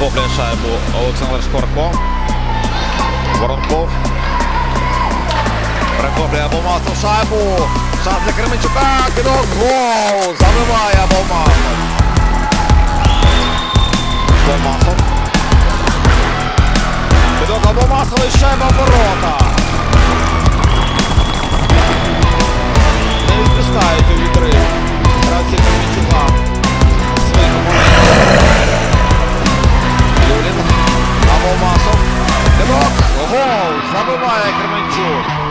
Захоплює шайбу Олександр Шкварко. Воронков. Прикоплює Абомасов шайбу. Шанс для Кременчука. Кидок. Гол. Забиває Абомасов. Абомасов. Кидок Абомасова і шайба Забиває Кременчук.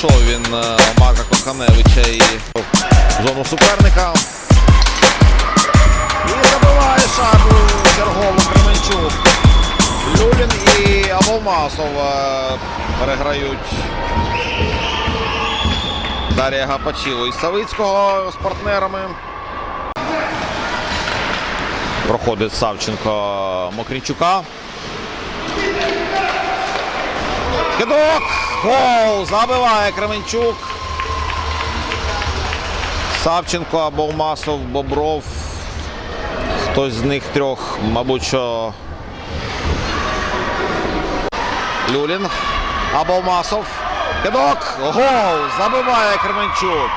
Пройшов він е, Марка Коханевича і зону суперника. І забиває шайбу чергову Кременчук. Люлін і Абомасов е, переграють Дар'я Гапачіло із Савицького з партнерами. Проходить Савченко Мокрінчука. Кидок! Гол! Забиває Кременчук. Савченко або Масов, Бобров. Хтось з них трьох, мабуть, що Люлін. Або Масов. Кидок. Гол. Забиває Кременчук.